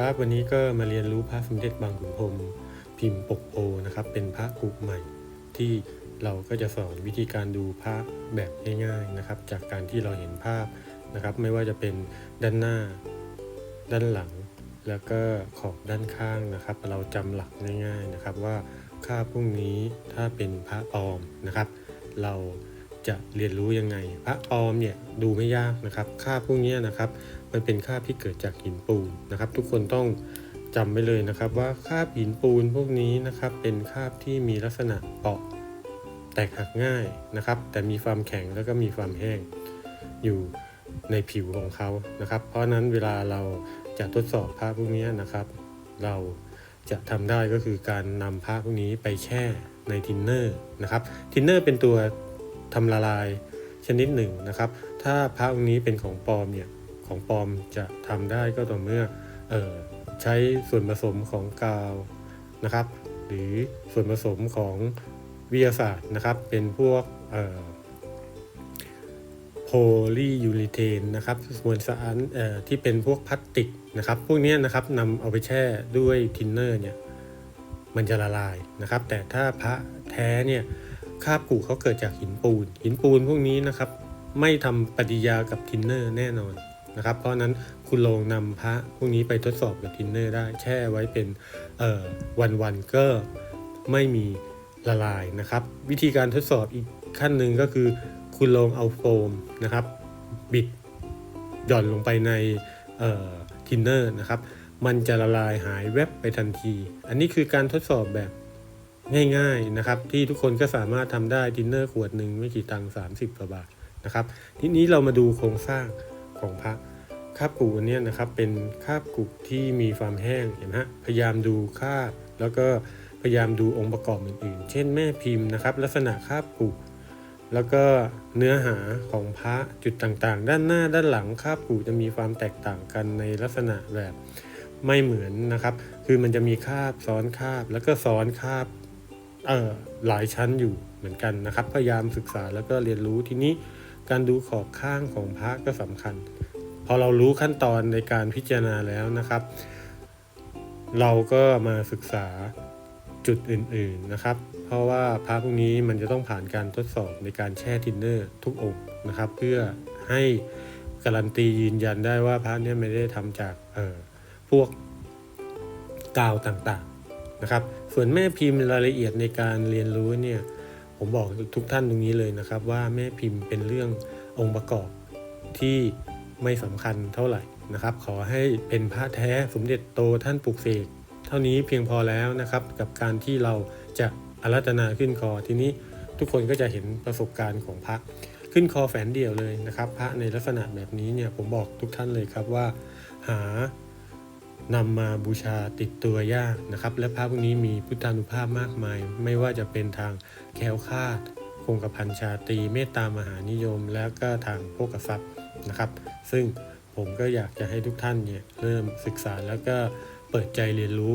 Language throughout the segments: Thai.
ครับ วันนี้ก็มาเรียนรู้พระสมเด็จบางขุนพรหมพิมพ์ปกโพนะครับ เป็นพระกุใหม่ ที่เราก็จะสอนวิธีการดูพระแบบง่ายๆนะครับ จากการที่เราเห็นภาพนะครับ ไม่ว่าจะเป็นด้านหน้า ด้านหลัง แล้วก็ขอบด้านข้างนะครับ เราจำหลักง่าย ๆนะครับว่าค่าพวกนี้ถ้าเป็นพระปลอมนะครับ เรา จะเรียนรู้ยังไง พระปลอมเนี่ยดูไม่ยากนะครับค่าพวกนี้นะครับ มันเป็นคราบที่เกิดจากหินปูนนะครับ ทุกคนต้องจำไว้เลยนะครับ ว่าคราบหินปูนพวกนี้นะครับ เป็นคราบที่มีลักษณะเปราะแตกหักง่ายนะครับ แต่มีความแข็งแล้วก็มีความแห้งอยู่ในผิวของเขานะครับ เพราะนั้นเวลาเราจะทดสอบพระพวกนี้นะครับ เราจะทำได้ก็คือการนำพระพวกนี้ไปแช่ในทินเนอร์นะครับทินเนอร์เป็นตัว ทำละลายชนิดหนึ่งนะครับ ถ้าพระองค์นี้เป็นของปลอมเนี่ยของปลอมจะทำได้ก็ต่อเมื่อออใช้ส่วนผสมของกาวนะครับ หรือส่วนผสมของวิทยาศาสตร์นะครับ เป็นพวกโพลียูริเทนนะครับมวลสารที่เป็นพวกพลาสติกนะครับ พวกนี้นะครับนำเอาไปแช่ด้วยทินเนอร์เนี่ยมันจะละลายนะครับ แต่ถ้าพระแท้เนี่ย คาบกูเขาเกิดจากหินปูน หินปูนพวกนี้นะครับ ไม่ทำปฏิกิยากับทินเนอร์แน่นอนนะครับ เพราะนั้นคุณลองนำพระพวกนี้ไปทดสอบกับทินเนอร์ได้แช่ไว้เป็นวันวันๆก็ไม่มีละลายนะครับ วิธีการทดสอบอีกขั้นหนึ่งก็คือ คุณลองเอาโฟมนะครับ บิดหย่อนลงไปในทินเนอร์นะครับ มันจะละลายหายแวบไปทันที อันนี้คือการทดสอบแบบ ง่ายๆนะครับที่ทุกคนก็สามารถทำได้ทินเนอร์ขวดหนึ่งไม่กี่ตังค์30กว่าบาทนะครับทีนี้เรามาดูโครงสร้างของพระคาบกุอันเนี้ยนะครับเป็นคาบกุที่มีความแห้งเห็นไหมฮะพยายามดูคาบแล้วก็พยายามดูองค์ประกอบอื่นๆ เช่นแม่พิมพ์นะครับลักษณะคาบกุแล้วก็เนื้อหาของพระจุดต่างๆ ด้านหน้าด้านหลังคาบกุจะมีความแตกต่างกันในลักษณะแบบไม่เหมือนนะครับ คือมันจะมีคาบซ้อนคาบแล้วก็ซ้อนคาบ หลายชั้นอยู่เหมือนกันนะครับ พยายามศึกษาแล้วก็เรียนรู้ทีนี้การดูขอบข้างของพระก็สำคัญ พอเรารู้ขั้นตอนในการพิจารณาแล้วนะครับ เราก็มาศึกษาจุดอื่นๆนะครับ เพราะว่าพระพวกนี้มันจะต้องผ่านการทดสอบในการแช่ทินเนอร์ทุกองค์นะครับ เพื่อให้การันตียืนยันได้ว่าพระเนี่ยไม่ได้ทำจากเออพวกกาวต่างๆ นะครับ ส่วนแม่พิมพ์รายละเอียดในการเรียนรู้เนี่ยผมบอกทุกท่านตรงนี้เลยนะครับ ว่าแม่พิมพ์เป็นเรื่ององค์ประกอบที่ไม่สำคัญเท่าไหร่นะครับ ขอให้เป็นพระแท้สมเด็จโตท่านปลุกเสกเท่านี้เพียงพอแล้วนะครับ กับการที่เราจะอารัตนาขึ้นคอทีนี้ทุกคนก็จะเห็นประสบการณ์ของพระขึ้นคอแฝนเดี่ยวเลยนะครับ พระในลักษณะแบบนี้เนี่ยผมบอกทุกท่านเลยครับว่า หา นำมาบูชาติดตัวยากนะครับ และพระพวกนี้มีพุทธานุภาพมากมาย ไม่ว่าจะเป็นทางแคล้วคาดคงกระพันชาตรีเมตตามหานิยม แล้วก็ทางโภกทรัพย์นะครับ ซึ่งผมก็อยากจะให้ทุกท่านเนี่ยเริ่มศึกษาแล้วก็เปิดใจเรียนรู้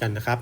กันนะครับ